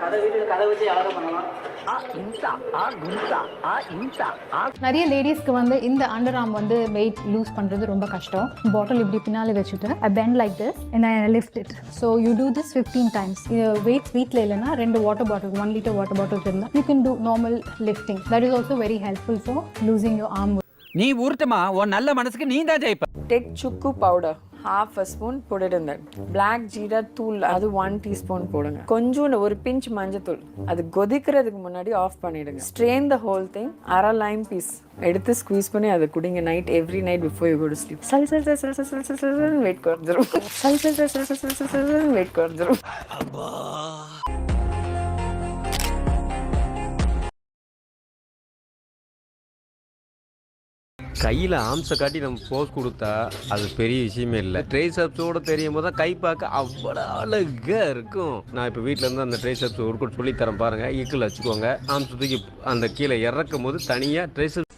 கதை வீட்டுக்கு கதை வச்சு அழகாக பண்ணலாம். நிறைய லேடிஸ்க்கு வந்து இந்த அண்டர் ஆர்ம் வந்து வெயிட் லூஸ் பண்ணுறது ரொம்ப கஷ்டம். பாட்டில் இப்படி பின்னாலே வச்சுட்டு I bend like this and I lift it so you do this fifteen times weight வீட்டில் இல்லைன்னா ரெண்டு water bottle one litre water bottle இருந்தால் you can do normal lifting that is also very helpful for losing your arm நீ உருட்டுமா? உன் நல்ல மனசுக்கு நீ தான் ஜெயிப்ப. Take chukku powder. Half a spoon போட்டுடுங்க பிளாக் ஜீரா தூள் அது ஒன் டீஸ்பூன் போடுங்க கொஞ்சோண்டு ஒரு பிஞ்ச் மஞ்சத்தூள் அது கொதிக்கிறதுக்கு முன்னாடி ஆஃப் பண்ணிடுங்க ஸ்ட்ரெயின் த ஹோல் திங் அரை லைம் பீஸ் எடுத்து ஸ்குவீஸ் பண்ணி அதை குடிங்க night every night before you go sleep சல் சல் சல் சல் சல் சல் சல் வெயிட் குறைஞ்சிரும் சல் சல் சல் சல் சல் சல் சல் வெயிட் குறைஞ்சிரும் கையில் ஆம்ஸை காட்டி நம்ம போஸ் கொடுத்தா அது பெரிய விஷயமே இல்லை. ட்ரேசப்ஸோட தெரியும் போது தான் கை பார்க்க அவ்வளோ அழகாக இருக்கும். நான் இப்போ வீட்டில் இருந்து அந்த ட்ரேசப்ஸ் ஒர்க் சொல்லி தரேன் பாருங்கள் ஈக்கில் வச்சுக்கோங்க. ஆம்ஸ் தூக்கி அந்த கீழே இறக்கும் போது தனியாக ட்ரேசப்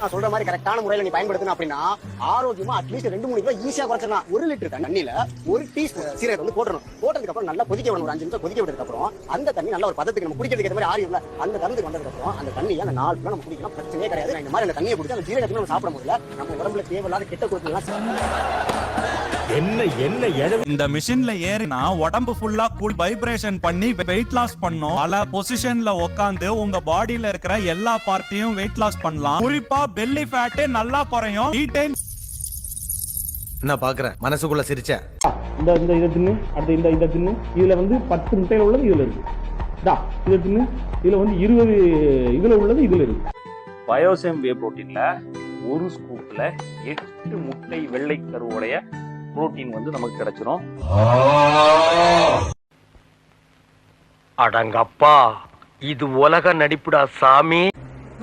நான் சொல்ற மாதிரி கரெக்டான முறையில நீ பயன்படுத்தணும் அப்படின்னா ஆரோக்கியமா அட்லீஸ்ட் ரெண்டு மூணு கிலோ ஈஸியா குறைச்சிடலாம். ஒரு லிட்டர் தண்ணியில ஒரு டீஸ்பூன் சீரகத்தை வந்து போட்டணும் போட்டதுக்கு அப்புறம் நல்லா கொதிக்க வேணும். ஒரு அஞ்சு நிமிஷம் கொதிக்க விட்டதுக்கு அப்புறம் அந்த தண்ணி நல்ல ஒரு பதத்துக்கு நம்ம குடிக்கிறதுக்கு மாதிரி ஆரியம்ல அந்த தரத்துக்கு வந்ததுக்கு அப்புறம் அந்த தண்ணியை அந்த நாலு கிலோ நம்ம குடிக்கலாம். பிரச்சனையே கிடையாது. நான் இந்த மாதிரி அந்த தண்ணியை குடிச்சு அந்த சீரகத்தை நம்ம சாப்பிட முடியல. நம்ம உடம்புல தேவையில்லாத கெட்ட கொடுக்கலாம் இந்த மிஷின்ல ஏறினா உடம்பு ஃபுல்லா கூல் வைப்ரேஷன் பண்ணி வெயிட் லாஸ் பண்ணும். பல பொசிஷன்ல உட்காந்து உங்க பாடியில இருக்கிற எல்லா பார்ட்டையும் வெயிட் லாஸ் பண்ணலாம். குறிப்பா பெல்லி ஃபேட் நல்லா குறையும். டீடைல் நான் பாக்குறேன்? மனசுக்குள்ள சிரிச்சேன் இந்த இந்த இதை தின்னு. அடுத்து இந்த இதை தின்னு. இதுல வந்து பத்து முட்டையில உள்ளது இதுல இருக்கு. தா இதை தின்னு. இதுல வந்து இருபது இதுல உள்ளது இதுல இருக்கு. பயோசேம் வே புரோட்டீன்ல ஒரு ஸ்கூப்ல எட்டு முட்டை வெள்ளை கருவுடைய புரோட்டீன் வந்து நமக்கு கிடைச்சிரும். அடங்கப்பா இது உலக நடிப்புடா சாமி.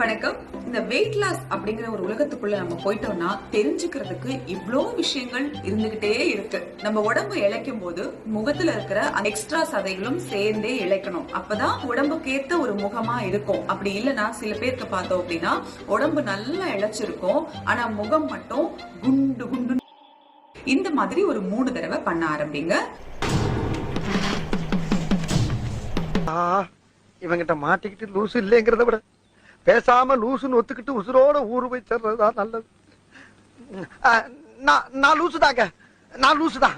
வணக்கம். இந்த வெயிட் லாஸ் அப்படிங்கிற ஒரு உலகத்துக்குள்ள நம்ம போயிட்டோம்னா தெரிஞ்சுக்கிறதுக்கு இவ்ளோ விஷயங்கள் இருந்துகிட்டே இருக்கு. நம்ம உடம்பு இழைக்கும் போது முகத்துல இருக்கிற எக்ஸ்ட்ரா சதைகளும் சேர்ந்தே இழைக்கணும். அப்பதான் உடம்புக்கு ஏத்த ஒரு முகமா இருக்கும். அப்படி இல்லைன்னா சில பேருக்கு பார்த்தோம் அப்படின்னா உடம்பு நல்லா இழைச்சிருக்கும். ஆனா முகம் மட்டும் குண்டு குண்டு இந்த மாதிரி ஒரு மூணு தடவை பண்ண ஆரம்பிங்க. இவங்கிட்ட மாட்டிக்கிட்டு லூசு இல்லைங்கிறத விட பேசாம லூசுன்னு ஒத்துக்கிட்டு உசுரோட ஊரு போய் சேர்றதுதான் நல்லது. நான் லூசுதாங்க. நான் லூசுதான்.